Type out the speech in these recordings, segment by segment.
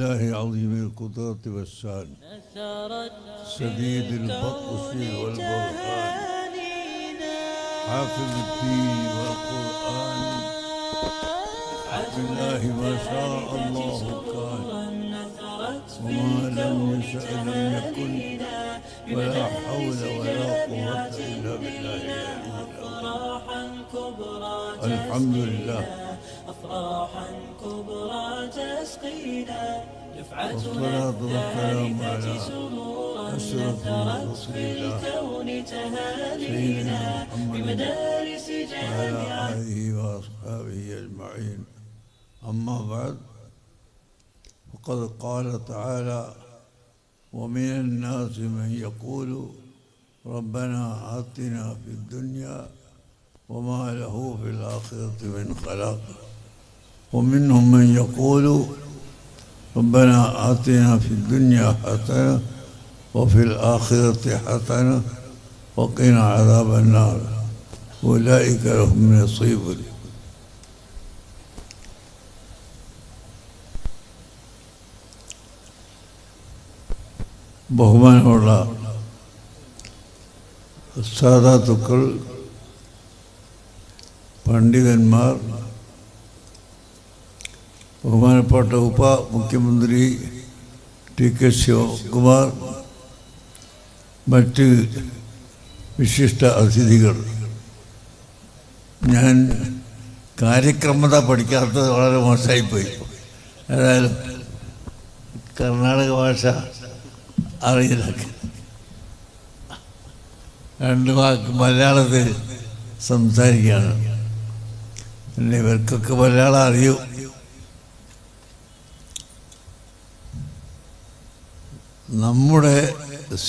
بالله عظيم القدرة والشان. شديد البطش والبرهان حافظ الدين والقرآن. بالله ما شاء الله كان وما لم يشأ لم يكن ولا حول ولا قوة إلا بالله الحمد لله. أفراحا كبرى تسقينا. دفعتنا على سرورا نثرت في الكون محمد. بمدارس جامعة. آله وأصحابه أجمعين. أما بعد فقد قال تعالى ومن الناس من يقول ربنا آتنا في الدنيا وما له في الآخرة من خلاق. ومنهم من يقول ربنا آتنا في الدنيا حسنة وفي الآخرة حسنة وقنا عذاب النار أولئك لهم نصيب ബഹുമാനമുള്ള സാധാത്തുക്കൾ പണ്ഡിതന്മാർ ബഹുമാനപ്പെട്ട ഉപ മുഖ്യമന്ത്രി ടി കെ ശിവകുമാർ മറ്റ് വിശിഷ്ട അതിഥികൾ. ഞാൻ കാര്യക്രമത പഠിക്കാത്തത് വളരെ മോശമായിപ്പോയി. ഏതായാലും കർണാടക ഭാഷ അറിയില്ല. രണ്ട് വാക്ക് മലയാളത്തിൽ സംസാരിക്കുകയാണ്. പിന്നെ ഇവർക്കൊക്കെ മലയാളം അറിയൂ. നമ്മുടെ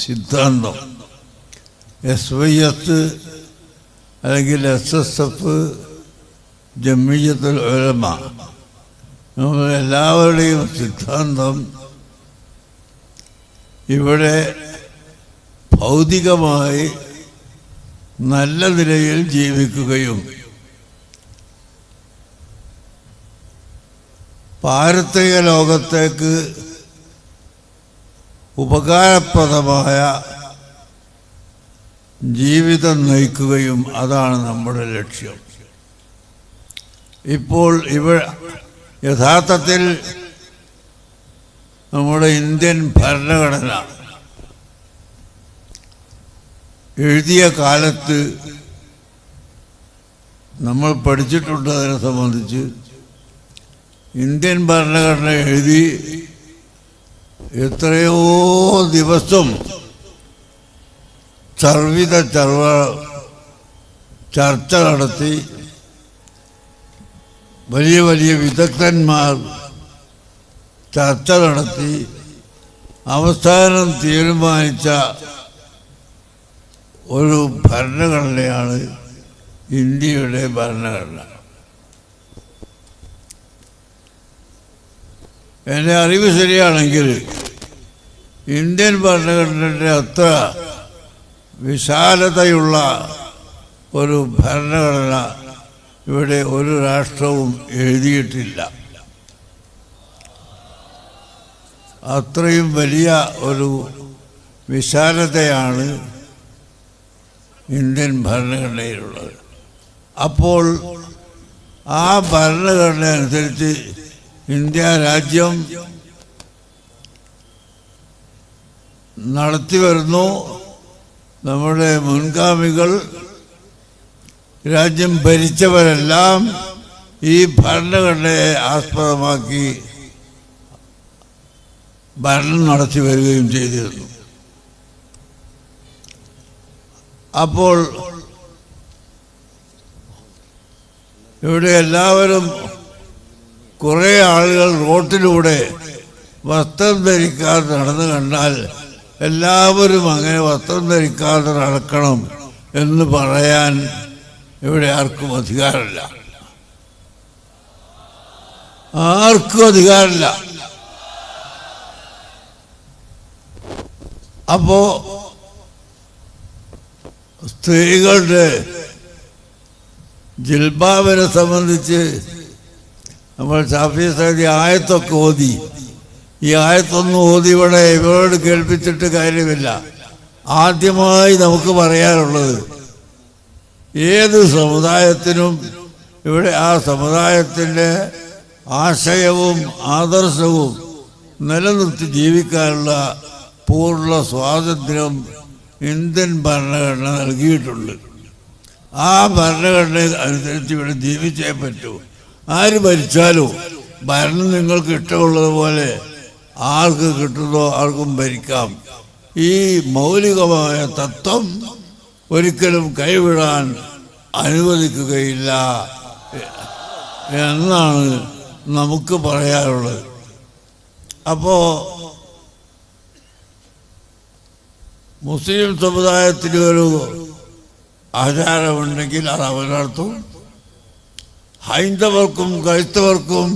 സിദ്ധാന്തം. എസ് വൈ എസ് അല്ലെങ്കിൽ S S F Jamiyyathul Ulama. നമ്മൾ എല്ലാവരുടെയും സിദ്ധാന്തം ഇവിടെ ഭൗതികമായി നല്ല നിലയിൽ ജീവിക്കുകയും പാരത്രിക ലോകത്തേക്ക് ഉപകാരപ്രദമായ ജീവിതം നയിക്കുകയും അതാണ് നമ്മുടെ ലക്ഷ്യം. ഇപ്പോൾ ഇവ യഥാർത്ഥത്തിൽ നമ്മുടെ ഇന്ത്യൻ ഭരണഘടന എഴുതിയ കാലത്ത് നമ്മൾ പഠിച്ചിട്ടുണ്ട് അതിനെ സംബന്ധിച്ച്. ഇന്ത്യൻ ഭരണഘടന എഴുതി എത്രയോ ദിവസം ചർവിത ചർവ ചർച്ച നടത്തി വലിയ വലിയ വിദഗ്ധന്മാർ ചർച്ച നടത്തി അവസാനം തീരുമാനിച്ച ഒരു ഭരണഘടനയാണ് ഇന്ത്യയുടെ ഭരണഘടന. എന്റെ അറിവ് ശരിയാണെങ്കിൽ ഇന്ത്യൻ ഭരണഘടനയുടെ അത്ര വിശാലതയുള്ള ഒരു ഭരണഘടന ഇവിടെ ഒരു രാഷ്ട്രവും എഴുതിയിട്ടില്ല. അത്രയും വലിയ ഒരു വിശാലതയാണ് ഇന്ത്യൻ ഭരണഘടനയിലുള്ളത്. അപ്പോൾ ആ ഭരണഘടന അനുസരിച്ച് ഇന്ത്യ രാജ്യം നടത്തി വരുന്നു. നമ്മുടെ മുൻഗാമികൾ രാജ്യം ഭരിച്ചവരെല്ലാം ഈ ഭരണഘടനയെ ആസ്പദമാക്കി ഭരണം നടത്തി വരികയും ചെയ്തിരുന്നു. അപ്പോൾ ഇവിടെ എല്ലാവരും കുറേ ആളുകൾ റോട്ടിലൂടെ വസ്ത്രം ധരിക്കാതെ നടന്നു കണ്ടാൽ എല്ലാവരും അങ്ങനെ വസ്ത്രം ധരിക്കാതെ നടക്കണം എന്ന് പറയാൻ ഇവിടെ ആർക്കും അധികാരമില്ല. ആർക്കും അധികാരമില്ല. അപ്പോ സ്ത്രീകളുടെ ജിൽബാബിനെ സംബന്ധിച്ച് നമ്മൾ ഷാഫി സൈദി ആയത്തൊക്കെ ഓതി. ഈ ആയത്തൊന്നും ഓതി ഇവിടെ ഇവരോട് കേൾപ്പിച്ചിട്ട് കാര്യമില്ല. ആദ്യമായി നമുക്ക് പറയാനുള്ളത് ഏത് സമുദായത്തിനും ഇവിടെ ആ സമുദായത്തിന്റെ ആശയവും ആദർശവും നിലനിർത്തി ജീവിക്കാനുള്ള പൂർണ സ്വാതന്ത്ര്യം ഇന്ത്യൻ ഭരണഘടന നൽകിയിട്ടുണ്ട്. ആ ഭരണഘടന അനുസരിച്ച് ഇവിടെ ജീവിച്ചേ പറ്റൂ. ആര് ഭരിച്ചാലും ഭരണം നിങ്ങൾക്ക് ഇഷ്ടമുള്ളതുപോലെ ആർക്ക് കിട്ടുന്നോ ആർക്കും ഭരിക്കാം. ഈ മൗലികമായ തത്വം ഒരിക്കലും കൈവിടാൻ അനുവദിക്കുകയില്ല. എന്നാണ് നമുക്ക് പറയാനുള്ളത്. അപ്പോൾ മുസ്ലിം സമുദായത്തിന് ഒരു ആചാരമുണ്ടെങ്കിൽ അത് അവരർത്ഥം ഹൈന്ദവർക്കും ക്രൈസ്തവർക്കും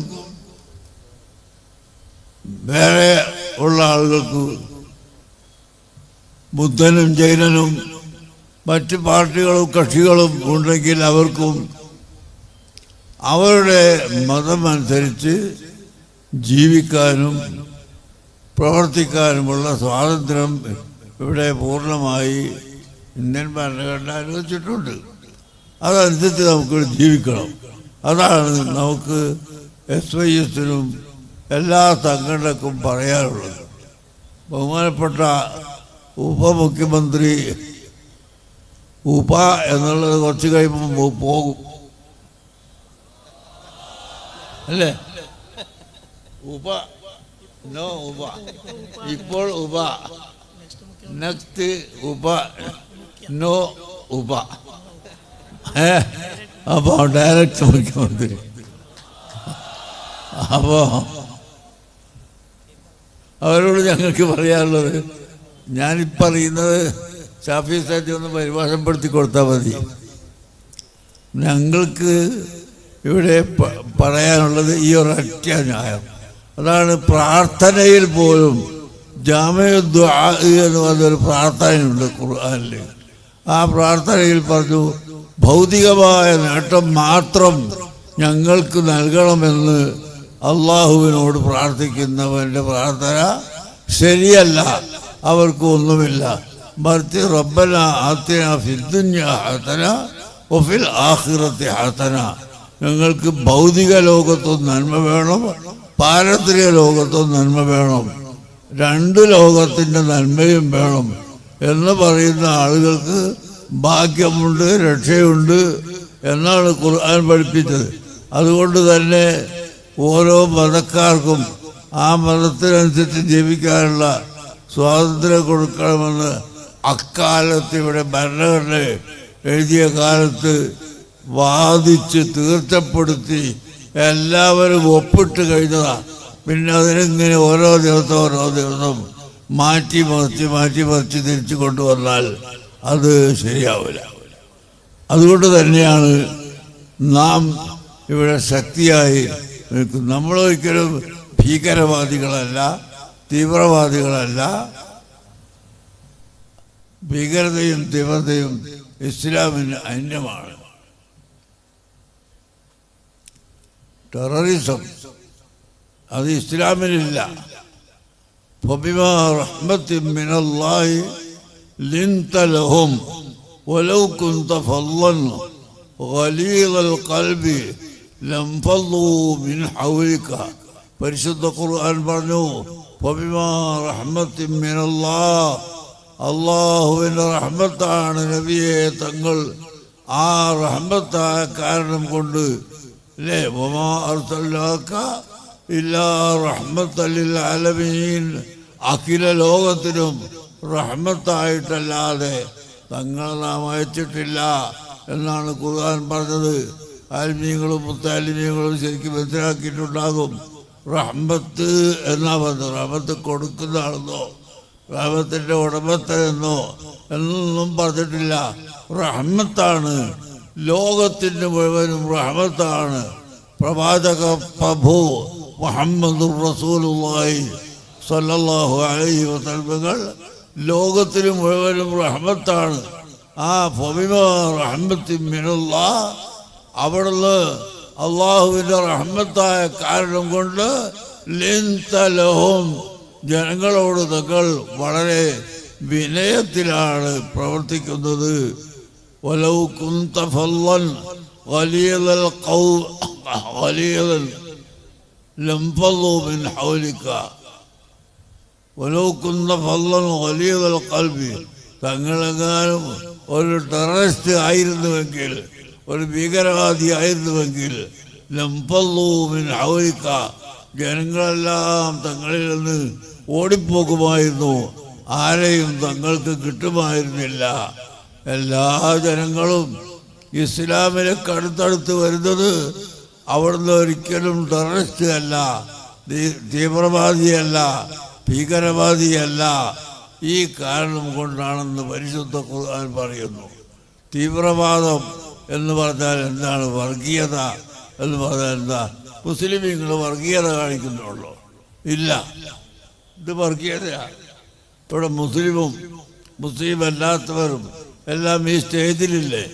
വേറെ ഉള്ള ആളുകൾക്ക് ബുദ്ധനും ജൈനനും മറ്റ് പാർട്ടികളും കക്ഷികളും ഉണ്ടെങ്കിൽ അവർക്കും അവരുടെ മതമനുസരിച്ച് ജീവിക്കാനും പ്രവർത്തിക്കാനുമുള്ള സ്വാതന്ത്ര്യം ഇവിടെ പൂർണമായി ഇന്ത്യൻ ഭരണഘടന അനുവദിച്ചിട്ടുണ്ട്. അതനുസരിച്ച് നമുക്ക് ജീവിക്കണം. അതാണ് നമുക്ക് എസ് വൈ എസിനും എല്ലാ സംഘടനക്കും പറയാനുള്ളത്. ബഹുമാനപ്പെട്ട ഉപമുഖ്യമന്ത്രി ഉപ എന്നുള്ളത് കുറച്ച് കഴിയുമ്പോൾ പോകും. അല്ലേ? ഉപ. നോ ഉപ. ഇപ്പോൾ ഉപ. നെക്സ്റ്റ് ഉപ. നോ ഉപ. അപ്പോൾ ഡയറക്റ്റ് മുഖ്യമന്ത്രി അപ്പോൾ അവരോട് ഞങ്ങൾക്ക് പറയാനുള്ളത് ഞാനിപ്പറയുന്നത് ഷാഫി സാജി ഒന്ന് പരിഭാഷപ്പെടുത്തി കൊടുത്താൽ മതി. ഞങ്ങൾക്ക് ഇവിടെ പറയാനുള്ളത് ഈ ഒരൊറ്റ ന്യായം. അതാണ് പ്രാർത്ഥനയിൽ പോലും ജാമയുദ്ദ എന്ന് പറഞ്ഞൊരു പ്രാർത്ഥനയുണ്ട് ഖുർആാനിൽ ആ പ്രാർത്ഥനയിൽ പറഞ്ഞു ഭൗതികമായ നേട്ടം മാത്രം ഞങ്ങൾക്ക് നൽകണമെന്ന് അള്ളാഹുവിനോട് പ്രാർത്ഥിക്കുന്നവന്റെ പ്രാർത്ഥന ശരിയല്ല. അവർക്കൊന്നുമില്ല മറിച്ച് റബ്ബന ആത്തിന ഫിദ്ദുന്യ ഹസന ഒഫിൽ ആഹ്റത്തെ ഹസന. ഞങ്ങൾക്ക് ഭൗതിക ലോകത്തും നന്മ വേണം പാരത്രിക ലോകത്തും നന്മ വേണം രണ്ട് ലോകത്തിന്റെ നന്മയും വേണം എന്ന് പറയുന്ന ആളുകൾക്ക് ഭാഗ്യമുണ്ട് രക്ഷയുണ്ട് എന്നാണ് ഖുർആൻ പഠിപ്പിച്ചത്. അതുകൊണ്ട് തന്നെ ഓരോ മതക്കാർക്കും ആ മതത്തിനനുസരിച്ച് ജീവിക്കാനുള്ള സ്വാതന്ത്ര്യം കൊടുക്കണമെന്ന് അക്കാലത്ത് ഇവിടെ ഭരണഘടന എഴുതിയ കാലത്ത് വാദിച്ച് തീർച്ചപ്പെടുത്തി എല്ലാവരും ഒപ്പിട്ട് കഴിഞ്ഞതാണ് പിന്നെ അതിനിങ്ങനെ ഓരോ ദിവസം ഓരോ ദിവസം മാറ്റി മറിച്ച് മാറ്റി മറിച്ച് തിരിച്ചു കൊണ്ടുവന്നാൽ അത് ശരിയാവില്ല. അതുകൊണ്ട് തന്നെയാണ് നാം ഇവിടെ ശക്തിയായി നിൽക്കുന്നത്. നമ്മളൊരിക്കലും ഭീകരവാദികളല്ല തീവ്രവാദികളല്ല. ഭീകരതയും തീവ്രതയും ഇസ്ലാമിന് അന്യമാണ്. ടെററിസം അത് ഇസ്ലാമിനില്ല. ഫബിമാ റഹ്മത്തിൻ മിനല്ലാഹി لنت لهم ولو كنت فظا غليظ القلب لانفضوا من حولك പരിശുദ്ധ ഖുർആൻ പറഞ്ഞു ഫബിമാ റഹ്മത്തിൻ മിനല്ലാഹ് അള്ളാഹുവിൻ്റെ റഹ്മത്താണ് നബിയെ തങ്ങൾ ആ റഹ്മത്തായ കാരണം കൊണ്ട് അല്ലേ വമാ അർസല്ലാക്ക ഇല്ലാ റഹ്മത്തല്ലിൽ ആലമീൻ അഖില ലോകത്തിനും റഹ്മത്തായിട്ടല്ലാതെ തങ്ങളെ നാം അയച്ചിട്ടില്ല എന്നാണ് ഖുർആൻ പറഞ്ഞത്. ആത്മീയങ്ങളും മുത്താലിമീങ്ങളും ശരിക്കും മനസ്സിലാക്കിയിട്ടുണ്ടാകും. റഹ്മത്ത് എന്നാ പറഞ്ഞത്? റഹ്മത്ത് കൊടുക്കുന്ന ആളെന്നോ റഹ്മത്തിന്റെ ഉടമസ്ഥനെന്നോ? എന്നൊന്നും പറഞ്ഞിട്ടില്ല. റഹ്മത്താണ്. ലോകത്തിന്റെ മുഴുവനും റഹ്മത്താണ്. പ്രവാചക പ്രഭു മുഹമ്മദ് റസൂലുമായി സല്ലല്ലാഹു അലൈഹി വസല്ലമകൾ ലോകത്തിന് മുഴുവനും റഹ്മത്താണ്. ആ ഫമിമ റഹ്മത്തി മിനുള്ള അവിടുന്ന് അള്ളാഹുവിന്റെ റഹ്മത്തായ കാരണം കൊണ്ട് ലിന്തലഹും ജനങ്ങളോട് തങ്ങൾ വളരെ വിനയത്തിലാണ് പ്രവർത്തിക്കുന്നത്. വലവ് കുന്തഫല്ലൻ വലിയതൽ കൗ വലിയതൽ ലംഫല്ലൂമിൻ ഹൗലിക്ക വലൂക്കുന്ന ഫല്ലൻ വലിയ കൽവി തങ്ങളെങ്ങാനും ഒരു ടെററിസ്റ്റ് ആയിരുന്നുവെങ്കിൽ ഒരു ഭീകരവാദി ആയിരുന്നുവെങ്കിൽ ലംപല്ലൂമിൻ ജനങ്ങളെല്ലാം തങ്ങളിൽ നിന്ന് ഓടിപ്പോകുമായിരുന്നു. ആരെയും തങ്ങൾക്ക് കിട്ടുമായിരുന്നില്ല. എല്ലാ ജനങ്ങളും ഇസ്ലാമിലെ കടുത്തടുത്ത് വരുന്നത് അവിടുന്ന് ഒരിക്കലും ടെററിസ്റ്റ് അല്ല തീവ്രവാദിയല്ല. ഭീകരവാദിയല്ല. ഈ കാരണം കൊണ്ടാണെന്ന് പരിശുദ്ധ ഖുർആൻ പറയുന്നു. തീവ്രവാദം എന്ന് പറഞ്ഞാൽ എന്താണ് വർഗീയത എന്ന് പറഞ്ഞാൽ എന്താ? മുസ്ലിമീങ്ങൾ വർഗീയത കാണിക്കുന്നുള്ളൂ. ഇല്ല. ഇത് വർഗീയതയാണ് ഇവിടെ മുസ്ലിമും മുസ്ലിം അല്ലാത്തവരും എല്ലാം ഈ സ്റ്റേജിലില്ലേ?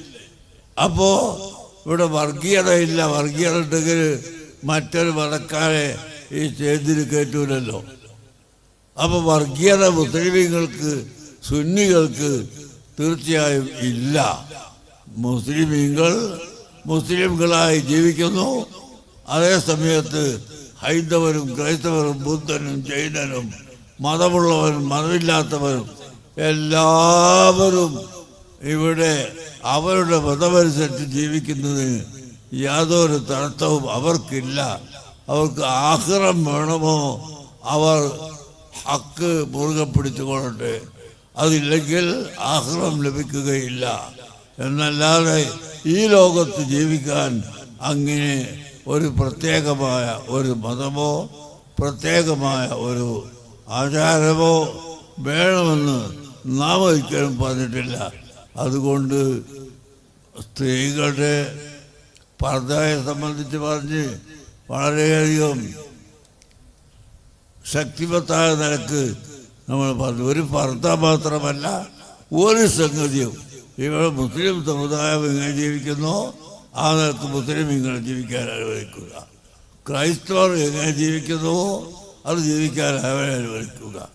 അപ്പോൾ ഇവിടെ വർഗീയതയില്ല. വർഗീയത ഉണ്ടെങ്കിൽ മറ്റൊരു മതക്കാരെ ഈ സ്റ്റേജിൽ കയറ്റൂലല്ലോ. അപ്പോൾ വർഗീയത മുസ്ലിമീങ്ങൾക്ക് സുന്നികൾക്ക് തീർച്ചയായും ഇല്ല. മുസ്ലിമീങ്ങൾ മുസ്ലിംകളായി ജീവിക്കുന്നു. അതേ സമയത്ത് ഹൈന്ദവരും ക്രൈസ്തവരും ബുദ്ധനും ജൈനനും മതമുള്ളവരും മതമില്ലാത്തവരും എല്ലാവരും ഇവിടെ അവരുടെ മതമനുസരിച്ച് ജീവിക്കുന്നതിന് യാതൊരു തടസ്സവും അവർക്കില്ല. അവർക്ക് ആഹ്റം വേണമോ? അവർ ഹക്ക് മുറുകെ പിടിച്ചുകൊള്ളട്ടെ അതില്ലെങ്കിൽ ആഹ്റം ലഭിക്കുകയില്ല. എന്നല്ലാതെ ഈ ലോകത്ത് ജീവിക്കാൻ അങ്ങനെ ഒരു പ്രത്യേകമായ ഒരു മതമോ പ്രത്യേകമായ ഒരു ആചാരമോ വേണമെന്ന് നാം ഒരിക്കലും പറഞ്ഞിട്ടില്ല. അതുകൊണ്ട് സ്ത്രീകളുടെ പർദ്ദയെ സംബന്ധിച്ച് പറഞ്ഞ് വളരെയധികം ശക്തിവത്തായ നിലയ്ക്ക് നമ്മൾ പറഞ്ഞു. ഒരു ഭർത്ത മാത്രമല്ല ഒരു സംഗതിയും. ഇവിടെ മുസ്ലിം സമുദായം എങ്ങനെ ജീവിക്കുന്നു? ആ നിലയ്ക്ക് മുസ്ലിം ഇങ്ങനെ ജീവിക്കാൻ അനുവദിക്കുക. ക്രൈസ്തവർ എങ്ങനെ ജീവിക്കുന്നുവോ അത് ജീവിക്കാൻ അവരെ അനുവദിക്കുക.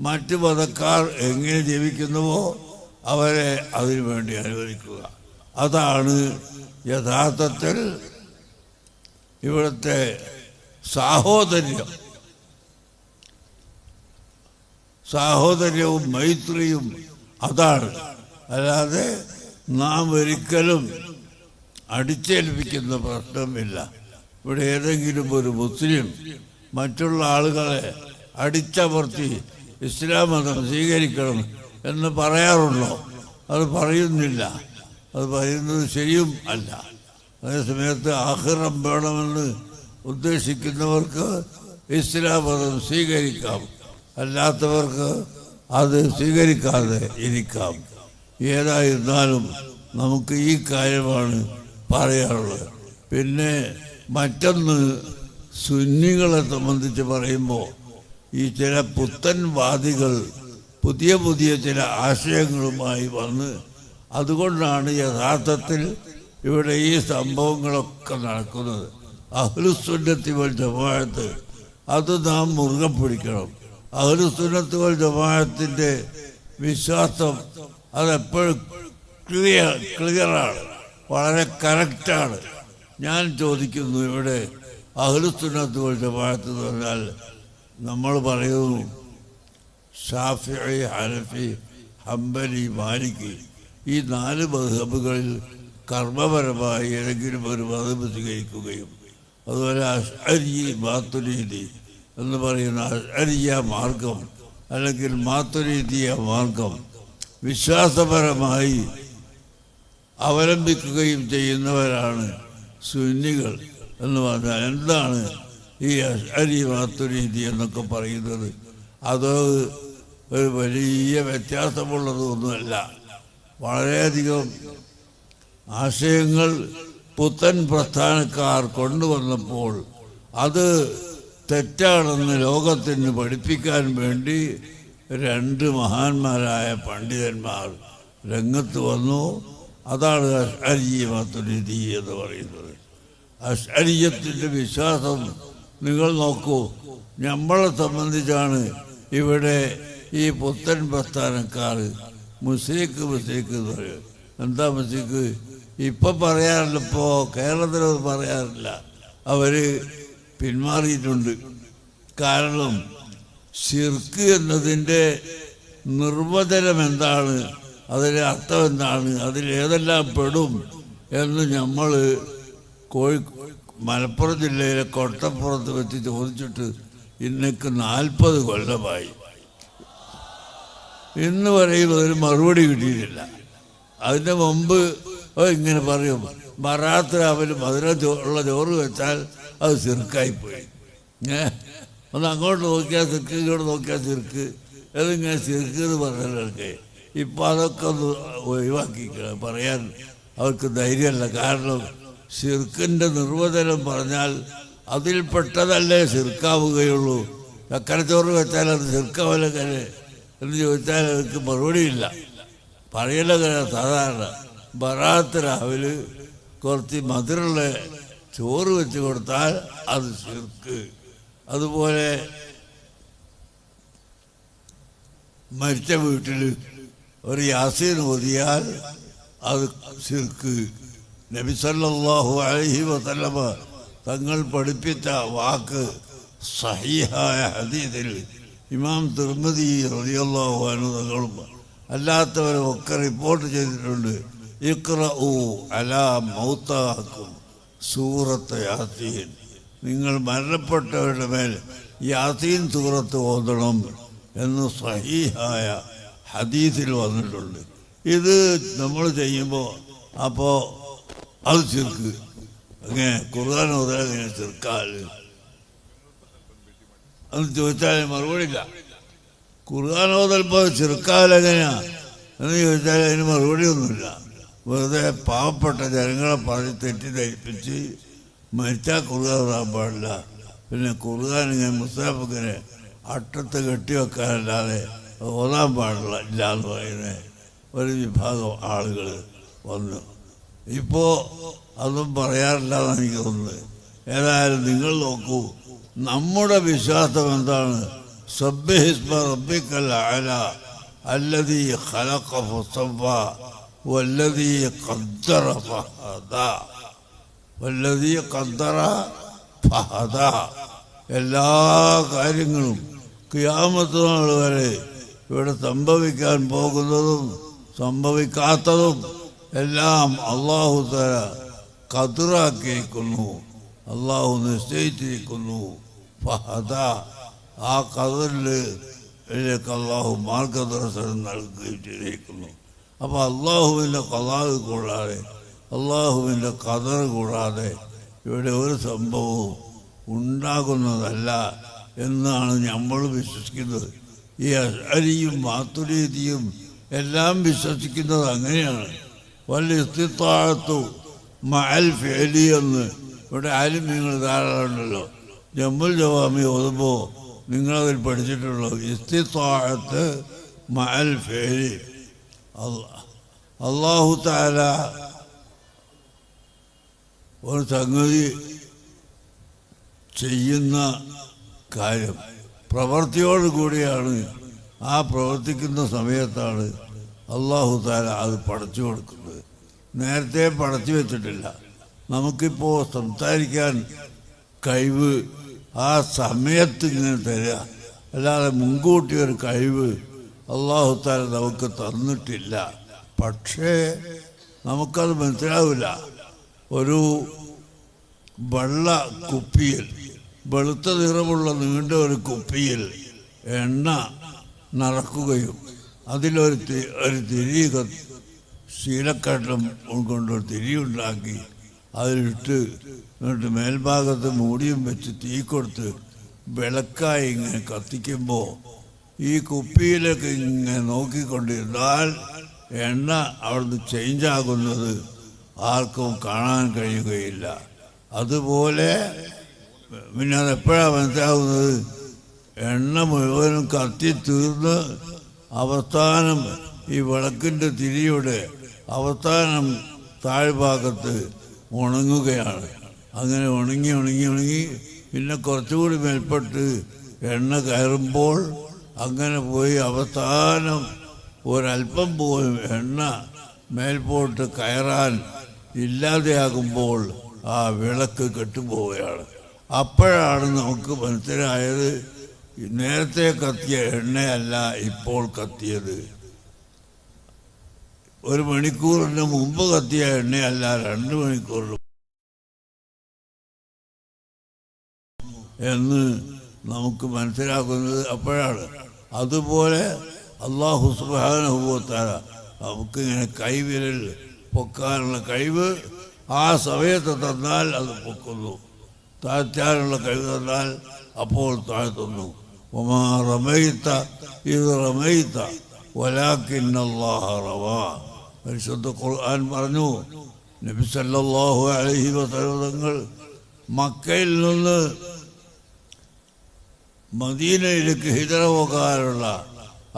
മറ്റ് മതക്കാർ എങ്ങനെ ജീവിക്കുന്നുവോ അവരെ അതിനു വേണ്ടി അനുവദിക്കുക. അതാണ് യഥാർത്ഥത്തിൽ ഇവിടുത്തെ സാഹോദര്യം. സാഹോദര്യവും മൈത്രിയും അതാണ്. അല്ലാതെ നാം ഒരിക്കലും അടിച്ചേൽപ്പിക്കുന്ന പ്രശ്നമില്ല. ഇവിടെ ഏതെങ്കിലും ഒരു മുസ്ലിം മറ്റുള്ള ആളുകളെ അടിച്ചമർത്തി ഇസ്ലാം മതം സ്വീകരിക്കണം എന്ന് പറയാറുണ്ടോ? അത് പറയുന്നില്ല. അത് പറയുന്നത് ശരിയും അല്ല. അതേസമയത്ത് ആഹ്റം വേണമെന്ന് ഉദ്ദേശിക്കുന്നവർക്ക് ഇസ്ലാം മതം സ്വീകരിക്കാം. അല്ലാത്തവർക്ക് അത് സ്വീകരിക്കാതെ ഇരിക്കാം. ഏതായിരുന്നാലും നമുക്ക് ഈ കാര്യമാണ് പറയാനുള്ളത്. പിന്നെ മറ്റൊന്ന് സുന്നികളെ സംബന്ധിച്ച് പറയുമ്പോൾ ഈ ചില പുത്തൻവാദികൾ പുതിയ പുതിയ ചില ആശയങ്ങളുമായി വന്ന് അതുകൊണ്ടാണ് യഥാർത്ഥത്തിൽ ഇവിടെ ഈ സംഭവങ്ങളൊക്കെ നടക്കുന്നത്. അഹ്ലുസുന്നത്തി ജമാഅത്ത് അത് നാം മുറുകെ പിടിക്കണം. അഹ്ലുസുന്നത്ത് വൽ ജമാഅത്തിന്റെ വിശ്വാസം അതെപ്പോഴും ക്ലിയർ ക്ലിയറാണ് വളരെ കറക്റ്റാണ് ഞാൻ ചോദിക്കുന്നു ഇവിടെ അഹ്ലുസുന്നത്തുകൾ ജമാഅത്ത് എന്ന് പറഞ്ഞാൽ നമ്മൾ പറയുന്നു ഷാഫി ഹനഫി ഹംബലി മാലിക് ഈ നാല് മധബുകളിൽ കർമ്മപരമായി ഏതെങ്കിലും ഒരു മതം സ്വീകരിക്കുകയും അതുപോലെ അരി മാത്തുരീതി എന്ന് പറയുന്ന അരിയ മാർഗം അല്ലെങ്കിൽ മാത്തുരീതിയ മാർഗം വിശ്വാസപരമായി അവലംബിക്കുകയും ചെയ്യുന്നവരാണ് സുന്നികൾ എന്ന് പറഞ്ഞാൽ എന്താണ് ഈ അരി മാത്തുരീതി എന്നൊക്കെ പറയുന്നത്? അത് ഒരു വലിയ വ്യത്യാസമുള്ളതൊന്നുമല്ല. വളരെയധികം ആശയങ്ങൾ പുത്തൻ പ്രസ്ഥാനക്കാർ കൊണ്ടുവന്നപ്പോൾ അത് തെറ്റാണെന്ന് ലോകത്തിന് പഠിപ്പിക്കാൻ വേണ്ടി രണ്ട് മഹാന്മാരായ പണ്ഡിതന്മാർ രംഗത്ത് വന്നു. അതാണ് അശ്അരി മത്തുരീതി എന്ന് പറയുന്നത്. അശ്അരിയത്തിന്റെ വിശ്വാസം നിങ്ങൾ നോക്കൂ. നമ്മളെ സംബന്ധിച്ചാണ് ഇവിടെ ഈ പുത്തൻ പ്രസ്ഥാനക്കാർ മുസ്ലിക്ക് മുസ്ലിക്ക് എന്ന് പറയും എന്താ മുസ്ലിക്ക്? ഇപ്പം പറയാറില്ല ഇപ്പോൾ കേരളത്തിലത് പറയാറില്ല. അവർ പിന്മാറിയിട്ടുണ്ട്. കാരണം ശിർക്ക് എന്നതിന്റെ നിർവചനം എന്താണ് അതിന്റെ അർത്ഥം എന്താണ് അതിലേതെല്ലാം പെടും എന്ന് നമ്മൾ കോഴി മലപ്പുറം ജില്ലയിലെ കൊട്ടപ്പുറത്ത് വെച്ച് ചോദിച്ചിട്ട് ഇന്നേക്ക് നാൽപ്പത് കൊല്ലമായി. ഇന്ന് വരെയും ഒരു മറുപടി കിട്ടിയിട്ടില്ല. അതിന്റെ മുമ്പ് ഇങ്ങനെ പറയും മറാത്ത് രാവിലെ മധുര ഉള്ള ചോറ് വെച്ചാൽ അത് ചെറുക്കായിപ്പോയി ഏ? ഒന്ന് അങ്ങോട്ട് നോക്കിയാൽ ചെറുക്ക് ഇങ്ങോട്ട് നോക്കിയാൽ ചെറുക്ക്. അതിങ്ങനെ ചെറുക്ക് എന്ന് പറഞ്ഞവർക്ക് ഇപ്പം അതൊക്കെ ഒന്ന് ഒഴിവാക്കിക്കണം. പറയാൻ അവർക്ക് ധൈര്യമല്ല. കാരണം ചെറുക്കിന്റെ നിർവചനം പറഞ്ഞാൽ അതിൽപ്പെട്ടതല്ലേ ചെറുക്കാവുകയുള്ളൂ. ചക്കരച്ചോറ് വെച്ചാൽ അത് ചെറുക്കാവലങ്ങനെ എന്ന് ചോദിച്ചാൽ അവർക്ക് മറുപടിയില്ല. പറയലങ്ങനെ സാധാരണ. ബറാത്ത് രാവിലെ കുറച്ച് മധുരമുള്ള ചോറ് വെച്ച് കൊടുത്താൽ അത് ചെറുക്ക് അതുപോലെ മരിച്ച വീട്ടിൽ ഒരു യാസീൻ ഓതിയാൽ അത് ശിർക്ക്. നബി സല്ലല്ലാഹു അലൈഹി വസല്ലമ തങ്ങൾ പഠിപ്പിച്ച വാക്ക് സഹിഹായ ഹദീദിൽ ഇമാം തിർമതി റതിയല്ലാഹു അനു തങ്ങളും അല്ലാത്തവരും ഒക്കെ റിപ്പോർട്ട് ചെയ്തിട്ടുണ്ട്. ഇഖ്റഉ അലാ മൗതാക്കും സൂറത്ത് യാസീൻ. നിങ്ങൾ മരണപ്പെട്ടവരുടെ മേൽ യാസീൻ സൂറത്ത് ഓതണം എന്ന് സഹീഹായ ഹദീസിൽ വന്നിട്ടുണ്ട്. ഇത് നമ്മൾ ചെയ്യുമ്പോൾ അപ്പോൾ അത് ചെറുക്ക്. അങ്ങനെ ഖുർആൻ ഓതാൻ അങ്ങനെ ചെറുക്കാൽ. അത് ചോദിച്ചാൽ മറുപടി ഇല്ല ഖുർആൻ ഓതൽപ്പോൾ ചെറുക്കാൽ എങ്ങനെയാ? എന്ന് ചോദിച്ചാൽ അതിന് മറുപടി ഒന്നുമില്ല വെറുതെ പാവപ്പെട്ട ജനങ്ങളെ പറഞ്ഞ് തെറ്റിദ്ധരിപ്പിച്ച് മരിച്ചാൽ ഓതാൻ പാടില്ല. പിന്നെ ഇങ്ങനെ മുസ്താഫിങ്ങനെ അട്ടത്ത് കെട്ടിവെക്കാനല്ലാതെ ഓതാൻ പാടില്ല ഇല്ല എന്ന് പറയുന്ന. ഒരു വിഭാഗം ആളുകൾ വന്നു. ഇപ്പോൾ അതും പറയാറില്ല എന്ന് എനിക്ക് തോന്നുന്നത്. ഏതായാലും നിങ്ങൾ നോക്കൂ നമ്മുടെ വിശ്വാസം എന്താണ്? സബ്ബിഹിസ്മ റബ്ബിക്കൽ അല അല്ലദീ ഖലഖ ഫസവ്വ വല്ലദീ ഖദ്ദറ فهدى. والذي ഖദ്ദറ فهدى. എല്ലാ കാര്യങ്ങളും ക്യാമത്തനാൾ വരെ ഇവിടെ സംഭവിക്കാൻ പോകുന്നതും സംഭവിക്കാത്തതും എല്ലാം അള്ളാഹു തല കതിറാക്കിയിരിക്കുന്നു അള്ളാഹു നിശ്ചയിച്ചിരിക്കുന്നു. ഫഹദ. ആ കതിറിലേക്ക് അള്ളാഹു മാർഗദർശനം നൽകുകയും ചെയ്തിരിക്കുന്നു. അപ്പോൾ അള്ളാഹുവിന്റെ കലാവ് കൂടാതെ അള്ളാഹുവിന്റെ കഥർ കൂടാതെ ഇവിടെ ഒരു സംഭവവും ഉണ്ടാകുന്നതല്ല എന്നാണ് നമ്മൾ വിശ്വസിക്കുന്നത്. ഈ അരിയും മാത്തുരീതിയും എല്ലാം വിശ്വസിക്കുന്നത് അങ്ങനെയാണ്. വലിയ ഇസ്തിത്താഴത്തു മഅൽ ഫെലി എന്ന് ഇവിടെ ആരും നിങ്ങൾ ധാരാളമുണ്ടല്ലോ. ജമ്മുൽ ജവാമി ഓതുമ്പോൾ നിങ്ങളതിൽ പഠിച്ചിട്ടുള്ളൂ ഇസ്തിത്താഴത്ത് മഅൽ ഫേലി അള്ളാഹു താല ഒരു സംഗതി ചെയ്യുന്ന കാര്യം. പ്രവൃത്തിയോട് കൂടിയാണ് ആ പ്രവർത്തിക്കുന്ന സമയത്താണ് അള്ളാഹു താല അത് പടച്ചു കൊടുക്കുന്നത്. നേരത്തെ പടച്ചു വെച്ചിട്ടില്ല. നമുക്കിപ്പോൾ സംസാരിക്കാൻ കഴിവ് ആ സമയത്ത് ഇങ്ങനെ തരിക അല്ലാതെ മുൻകൂട്ടി ഒരു കഴിവ് അള്ളാഹു താല നമുക്ക് തന്നിട്ടില്ല. പക്ഷേ നമുക്കത് മനസ്സിലാവില്ല. ഒരു വെള്ള കുപ്പിയിൽ വെളുത്ത നിറമുള്ള നീണ്ട ഒരു കുപ്പിയിൽ എണ്ണ നിറക്കുകയും അതിലൊരു ഒരു തിരി ശീലക്കട്ടം കൊണ്ടൊരു തിരി ഉണ്ടാക്കി അതിലിട്ട് എന്നിട്ട് മേൽഭാഗത്ത് മൂടിയും വെച്ച് തീ കൊടുത്ത് വിളക്കായി ഇങ്ങനെ കത്തിക്കുമ്പോൾ ഈ കുപ്പിയിലേക്ക് ഇങ്ങനെ നോക്കിക്കൊണ്ടിരുന്നാൽ എണ്ണ അവിടുന്ന് ചേഞ്ചാകുന്നത് ആർക്കും കാണാൻ കഴിയുകയില്ല. അതുപോലെ പിന്നെ അത് എപ്പോഴാണ് മനസ്സിലാകുന്നത് എണ്ണ മുഴുവനും കത്തി തീർന്ന് അവസാനം ഈ വിളക്കിന്റെ തിരിയുടെ അവസാനം താഴ്ഭാഗത്ത് ഉണങ്ങുകയാണ്. അങ്ങനെ ഉണങ്ങി ഉണങ്ങി ഉണങ്ങി പിന്നെ കുറച്ചുകൂടി മേൽപ്പെട്ട് എണ്ണ കയറുമ്പോൾ അങ്ങനെ പോയി അവസാനം ഒരല്പം പോലും എണ്ണ മേൽപോട്ട് കയറാൻ ഇല്ലാതെയാകുമ്പോൾ ആ വിളക്ക് കെട്ടുപോവുകയാണ്. അപ്പോഴാണ് നമുക്ക് മനസ്സിലായത് നേരത്തെ കത്തിയ എണ്ണയല്ല ഇപ്പോൾ കത്തിയത്. ഒരു മണിക്കൂറിന് മുമ്പ് കത്തിയ എണ്ണയല്ല രണ്ട് മണിക്കൂറിന് എന്ന് നമുക്ക് മനസ്സിലാക്കുന്നത് അപ്പോഴാണ്. അതുപോലെ അള്ളാഹു സുബാനുഭവത്താല നമുക്കിങ്ങനെ കൈവിരൽ പൊക്കാനുള്ള കഴിവ് ആ സമയത്ത് തന്നാൽ അത് പൊക്കുന്നു. താഴ്ത്താനുള്ള കഴിവ് തന്നാൽ അപ്പോൾ താഴ്ത്തുന്നു. ഒമാ റമയിത്ത ഇത് റമയിത്ത പരിശുദ്ധ ഖുർആൻ പറഞ്ഞു നബി സല്ലല്ലാഹു അലൈഹി വസല്ലം തങ്ങൾ മക്കയിൽ നിന്ന് മദീനയിലേക്ക് ഹിജറ പോകാനുള്ള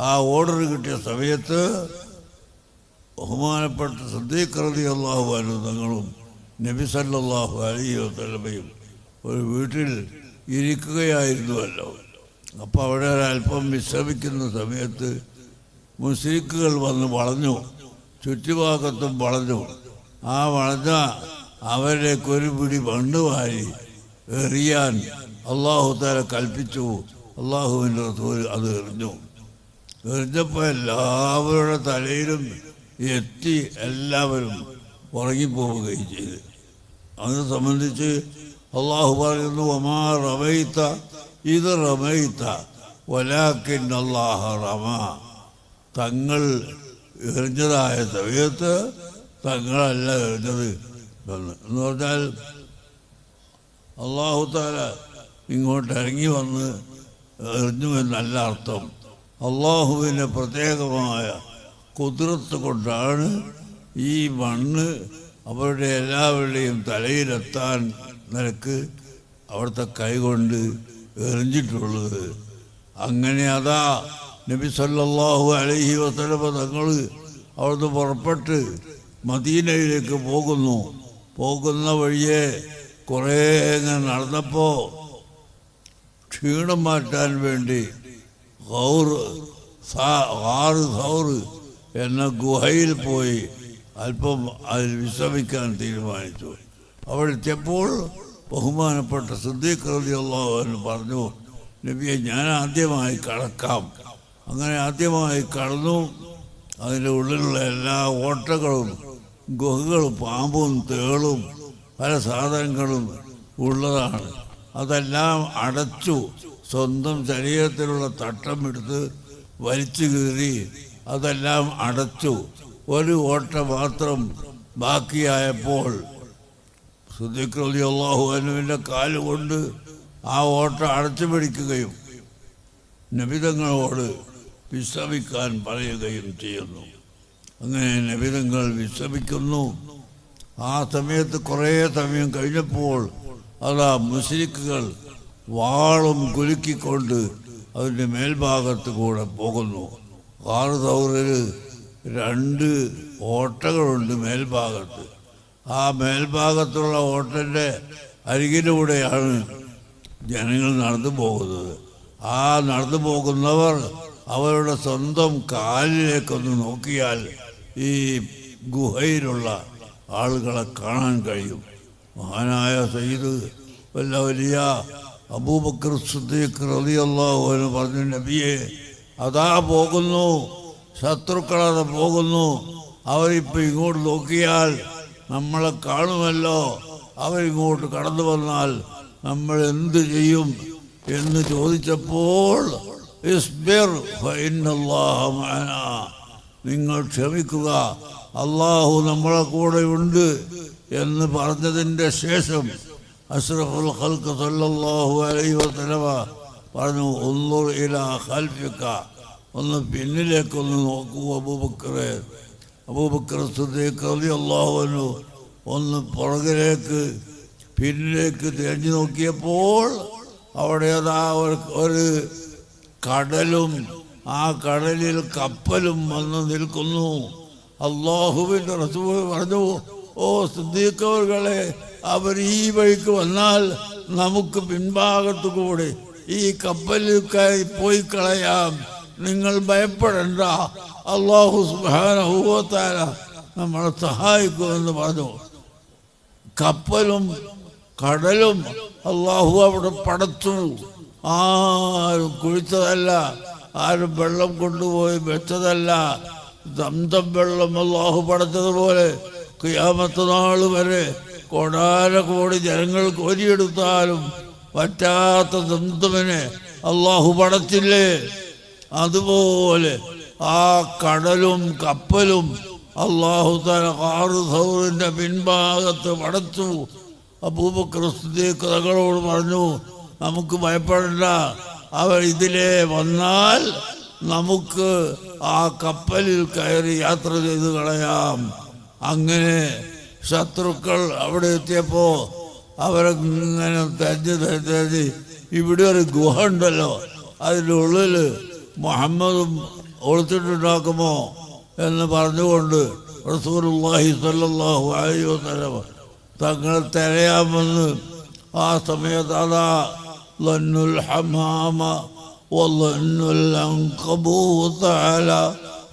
ആ ഓർഡർ കിട്ടിയ സമയത്ത് ബഹുമാനപ്പെട്ട സദ്ദീഖ്റതി അള്ളാഹു അനുതങ്ങളും നബി സല്ലല്ലാഹു അലൈഹി വസല്ലമയും ഒരു വീട്ടിൽ ഇരിക്കുകയായിരുന്നുവല്ലോ. അപ്പോൾ അവിടെ ഒരല്പം വിശ്രമിക്കുന്ന സമയത്ത് മുസ്ലിക്കുകൾ വന്ന് വളഞ്ഞു ചുറ്റുഭാഗത്തും വളഞ്ഞു. ആ വളഞ്ഞ അവരെ ഒരു പിടി എറിയാൻ അള്ളാഹു താര കൽപ്പിച്ചു. അള്ളാഹുവിന്റെ റസൂൽ അത് എറിഞ്ഞു. എറിഞ്ഞപ്പോൾ എല്ലാവരുടെ തലയിലും എത്തി എല്ലാവരും ഉറങ്ങിപ്പോവുകയും ചെയ്തു. അതിനെ സംബന്ധിച്ച് അള്ളാഹു പറയുന്നു ഒമാ റമയിത്ത ഇത് റമയിത്ത ഒലാക്കിൻ അള്ളാഹ റമ. തങ്ങൾ എറിഞ്ഞതായ സമയത്ത് തങ്ങളല്ല എറിഞ്ഞത് എന്ന് പറഞ്ഞാൽ അള്ളാഹു താല ഇങ്ങോട്ട് ഇറങ്ങി വന്ന് എറിഞ്ഞു എന്നല്ല അർത്ഥം. അള്ളാഹുവിന്റെ പ്രത്യേകമായ കുതിരത്ത് കൊണ്ടാണ് ഈ മണ്ണ് അവരുടെ എല്ലാവരുടെയും തലയിലെത്താൻ നിനക്ക് അവിടുത്തെ കൈകൊണ്ട് എറിഞ്ഞിട്ടുള്ളത്. അങ്ങനെ അതാ നബി സല്ലാഹു അലഹി വസല്ലമ തങ്ങൾ അവിടുന്ന് പുറപ്പെട്ട് മദീനയിലേക്ക് പോകുന്നു. പോകുന്ന വഴിയെ കുറേ ഇങ്ങനെ നടന്നപ്പോൾ ക്ഷീണം മാറ്റാൻ വേണ്ടി ഗൗറ് ആറ് സൗറ് എന്ന ഗുഹയിൽ പോയി അല്പം അതിൽ വിശ്രമിക്കാൻ തീരുമാനിച്ചു. അവിടെ എത്തിയപ്പോൾ ബഹുമാനപ്പെട്ട സിദ്ദീഖ് അൻഹു പറഞ്ഞു നബിയെ ഞാൻ ആദ്യമായി കടക്കാം. അങ്ങനെ ആദ്യമായി കടന്നു. അതിന്റെ ഉള്ളിലുള്ള എല്ലാ ഓട്ടകളും ഗുഹകളും പാമ്പും തേളും പല സാധനങ്ങളും ഉള്ളതാണ്. അതെല്ലാം അടച്ചു സ്വന്തം ശരീരത്തിലുള്ള തട്ടം എടുത്ത് വലിച്ചു കീറി അതെല്ലാം അടച്ചു. ഒരു ഓട്ട മാത്രം ബാക്കിയായപ്പോൾ സുദ്ദിഖ്റലി അള്ളാഹു അനുവിന്റെ കാലുകൊണ്ട് ആ ഓട്ട അടച്ചു പിടിക്കുകയും നബിതങ്ങളോട് വിശ്രമിക്കാൻ പറയുകയും ചെയ്യുന്നു. അങ്ങനെ നബിതങ്ങൾ വിശ്രമിക്കുന്നു. ആ സമയത്ത് കുറേ സമയം കഴിഞ്ഞപ്പോൾ അതാ മുസ്ലിക്കുകൾ വാളും കുലുക്കിക്കൊണ്ട് അതിന്റെ മേൽഭാഗത്ത് കൂടെ പോകുന്നു. ആറ് തൗറിൽ രണ്ട് ഓട്ടകളുണ്ട് മേൽഭാഗത്ത്. ആ മേൽഭാഗത്തുള്ള ഓട്ടന്റെ അരികിലൂടെയാണ് ജനങ്ങൾ നടന്നു പോകുന്നത്. ആ നടന്നു പോകുന്നവർ അവരുടെ സ്വന്തം കാലിലേക്കൊന്ന് നോക്കിയാൽ ഈ ഗുഹയിലുള്ള ആളുകളെ കാണാൻ കഴിയും. മഹാനായ സയ്യിദ് വല്ല വലിയ അബൂബക്കർ സുദ്ദീഖ് റളിയല്ലാഹു അൻഹു പറഞ്ഞു നബിയെ അതാ പോകുന്നു ശത്രുക്കളത് പോകുന്നു. അവരിപ്പോൾ ഇങ്ങോട്ട് നോക്കിയാൽ നമ്മളെ കാണുമല്ലോ. അവരിങ്ങോട്ട് കടന്നു വന്നാൽ നമ്മൾ എന്ത് ചെയ്യും? എന്ന് ചോദിച്ചപ്പോൾ. നിങ്ങൾ ക്ഷമിക്കുക. അള്ളാഹു നമ്മളെ കൂടെ ഉണ്ട്. എന്ന് പറഞ്ഞതിന്റെ ശേഷം അഷ്റഫുൽ ഖൽക്ക് സല്ലല്ലാഹു അലൈഹി വസല്ലമ പറഞ്ഞു ഒന്നൂർ ഇല ഖൽഫിക. ഒന്ന് പിന്നിലേക്കൊന്ന് നോക്കൂ അബൂബക്കറെ അബൂബക്കർ സുദ്ദീഖ് റളിയല്ലാഹു അൻഹു ഒന്ന് പുറകിലേക്ക് പിന്നിലേക്ക് തിരിഞ്ഞു നോക്കിയപ്പോൾ അവിടെ അതാ ഒരു ഒരു കടലും ആ കടലിൽ കപ്പലും വന്ന് നിൽക്കുന്നു. അള്ളാഹുവിന്റെ റസൂൽ പറഞ്ഞു ഓ സിദ്ദീഖവറുകളെ അവർ ഈ വഴിക്ക് വന്നാൽ നമുക്ക് പിൻഭാഗത്തു കൂടി ഈ കപ്പലിൽ കയറി പോയി കളയാം. നിങ്ങൾ ഭയപ്പെടണ്ട. അള്ളാഹു സുബാനഹൂവത്താല നമ്മളെ സഹായിക്കുമെന്ന് പറഞ്ഞു. കപ്പലും കടലും അള്ളാഹു അവിടെ പടച്ചു. ആരും കുഴിച്ചതല്ല ആരും വെള്ളം കൊണ്ടുപോയി വെച്ചതല്ല. ദന്തം വെള്ളം അള്ളാഹു പടച്ചതുപോലെ ക്രിയാമത്ത നാൾ വരെ കോടാന കോടി ജനങ്ങൾ കോരിയെടുത്താലും പറ്റാത്ത ദന്തവനെ അള്ളാഹു പടത്തില്ലേ? അതുപോലെ ആ കടലും കപ്പലും അള്ളാഹു തല കാറ് സൗറിന്റെ പിൻഭാഗത്ത് പടച്ചു. സിദ്ദീഖ് തങ്ങളോട് പറഞ്ഞു നമുക്ക് ഭയപ്പെടണ്ട. അവർ ഇതിലെ വന്നാൽ നമുക്ക് ആ കപ്പലിൽ കയറി യാത്ര ചെയ്ത് കളയാം. അങ്ങനെ ശത്രുക്കൾ അവിടെ എത്തിയപ്പോ അവരിങ്ങനെ തെരഞ്ഞ് തെരഞ്ഞ് തെരഞ്ഞ് ഇവിടെ ഒരു ഗുഹ ഉണ്ടല്ലോ അതിൻ്റെ ഉള്ളിൽ മുഹമ്മദും ഒളിച്ചിട്ടുണ്ടാക്കുമോ എന്ന് പറഞ്ഞുകൊണ്ട് റസൂലുള്ളാഹി സ്വല്ലല്ലാഹു അലൈഹി വസല്ലം തങ്ങൾ തിരയാമെന്ന് ആ സമയത്ത് അതാ ലന്നുൽ ഹമാമ وظن العنكبوت على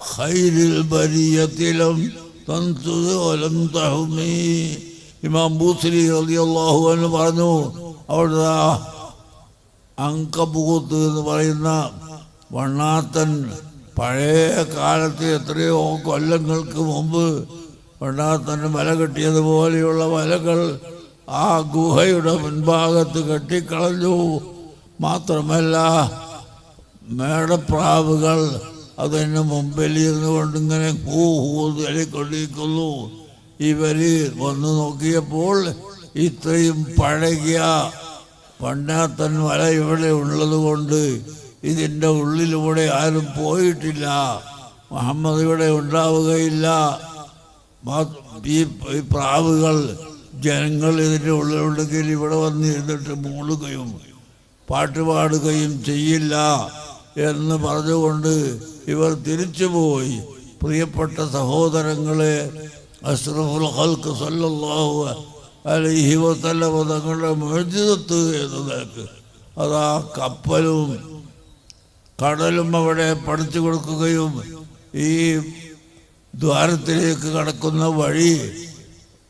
خير البرية لم تنتظر ولم تحمي അൻഹു പറഞ്ഞു അവിടെ അങ്കബൂത്ത് എന്ന് പറയുന്ന വണ്ണാത്തൻ പഴയ കാലത്ത് എത്രയോ കൊല്ലങ്ങൾക്ക് മുമ്പ് വണ്ണാത്തന് വല കെട്ടിയതുപോലെയുള്ള വലകൾ ആ ഗുഹയുടെ മുൻഭാഗത്ത് കെട്ടിക്കളഞ്ഞു. മാത്രമല്ല മേടപ്രാവുകൾ അതിന് മുമ്പിൽ ഇരുന്നു കൊണ്ടിങ്ങനെ ഹൂ ഹൂ തേടിക്കൊണ്ടിരിക്കുന്നു ഇവർ വന്നു നോക്കിയപ്പോൾ ഇത്രയും പഴകിയ പണ്ടാത്തൻ വല ഇവിടെ ഉള്ളത് കൊണ്ട് ഇതിന്റെ ഉള്ളിലൂടെ ആരും പോയിട്ടില്ല. മുഹമ്മദ് ഇവിടെ ഉണ്ടാവുകയില്ല. ഈ പ്രാവുകൾ ജനങ്ങൾ ഇതിന്റെ ഉള്ളിലുണ്ടെങ്കിൽ ഇവിടെ വന്ന് ഇരുന്നിട്ട് മൂളുകയും പാട്ടുപാടുകയും ചെയ്യില്ല എന്ന് പറഞ്ഞുകൊണ്ട് ഇവർ തിരിച്ചുപോയി പ്രിയപ്പെട്ട സഹോദരങ്ങളെ അഷ്റഫുൽ ഹൽക്ക് സല്ലല്ലാഹു അലൈഹി വസല്ലമ തങ്ങളുടെ മോചിതത്ത് എന്ന് അതാ കപ്പലും കടലും അവിടെ പഠിച്ചു കൊടുക്കുകയും ഈ ദ്വാരത്തിലേക്ക് കടക്കുന്ന വഴി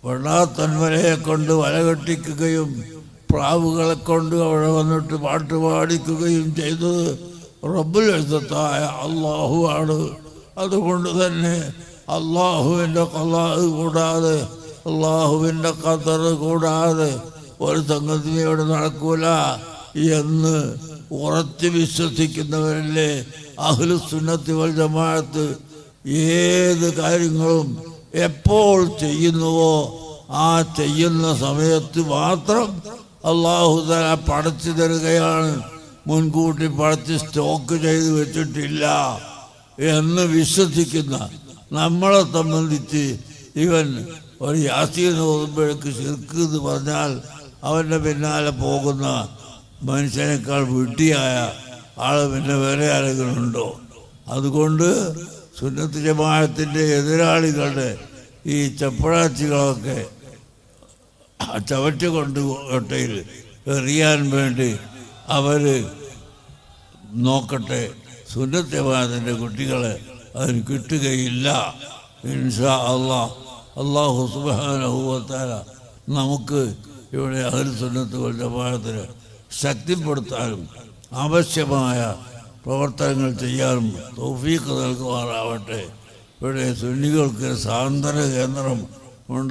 വെള്ളാത്തന്മരയെ കൊണ്ട് വല കെട്ടിക്കുകയും പ്രാവുകളെ കൊണ്ട് അവിടെ വന്നിട്ട് പാട്ട് പാടിക്കുകയും ചെയ്തത് റബ്ബുൽ എഴുത്തത്തായ അള്ളാഹു ആണ്. അതുകൊണ്ട് തന്നെ അള്ളാഹുവിന്റെ കലാഹ് കൂടാതെ അള്ളാഹുവിന്റെ ഖത്തർ കൂടാതെ ഒരു സംഗതി ഇവിടെ നടക്കൂല. എന്ന് ഉറച്ച് വിശ്വസിക്കുന്നവരല്ലേ അഹ്ലു സുന്നത്തി വൽ ജമാഅത്ത് ഏത് കാര്യങ്ങളും എപ്പോൾ ചെയ്യുന്നുവോ ആ ചെയ്യുന്ന സമയത്ത് മാത്രം അള്ളാഹു തല പടച്ചു തരികയാണ്. മുൻകൂട്ടി പറത്തി സ്റ്റോക്ക് ചെയ്ത് വെച്ചിട്ടില്ല എന്ന് വിശ്വസിക്കുന്ന നമ്മളെ സംബന്ധിച്ച് ഇവൻ ഒരു യാസീൻ ഓതുമ്പോഴേക്ക് ശിർക്ക് എന്ന് പറഞ്ഞാൽ അവന്റെ പിന്നാലെ പോകുന്ന മനുഷ്യനേക്കാൾ വിട്ടിയായ ആൾ പിന്നെ വേറെ ആരെങ്കിലും ഉണ്ടോ? അതുകൊണ്ട് സുന്നത്ത് ജമാഅത്തിന്റെ എതിരാളികളുടെ ഈ ചപ്പഴാച്ചികളൊക്കെ ചവറ്റ് കൊണ്ട് കൊട്ടയിൽ എറിയാൻ വേണ്ടി അവർ നോക്കട്ടെ സുന്നത്ത് ജമാഅത്തിന്റെ കുട്ടികളെ അതിന് കിട്ടുകയില്ല. ഇൻഷാ അള്ളാ അള്ളാഹു സുബാനഹുവത്താല നമുക്ക് ഇവിടെ അഹൽ സുന്നത്തുകളുടെ ജമാഅത്തിന് ശക്തിപ്പെടുത്താനും ആവശ്യമായ പ്രവർത്തനങ്ങൾ ചെയ്യാനും തോഫീക്ക് നൽകുമാറാവട്ടെ. ഇവിടെ സുന്നികൾക്ക് സാന്ത്വന കേന്ദ്രം ഉണ്ട്.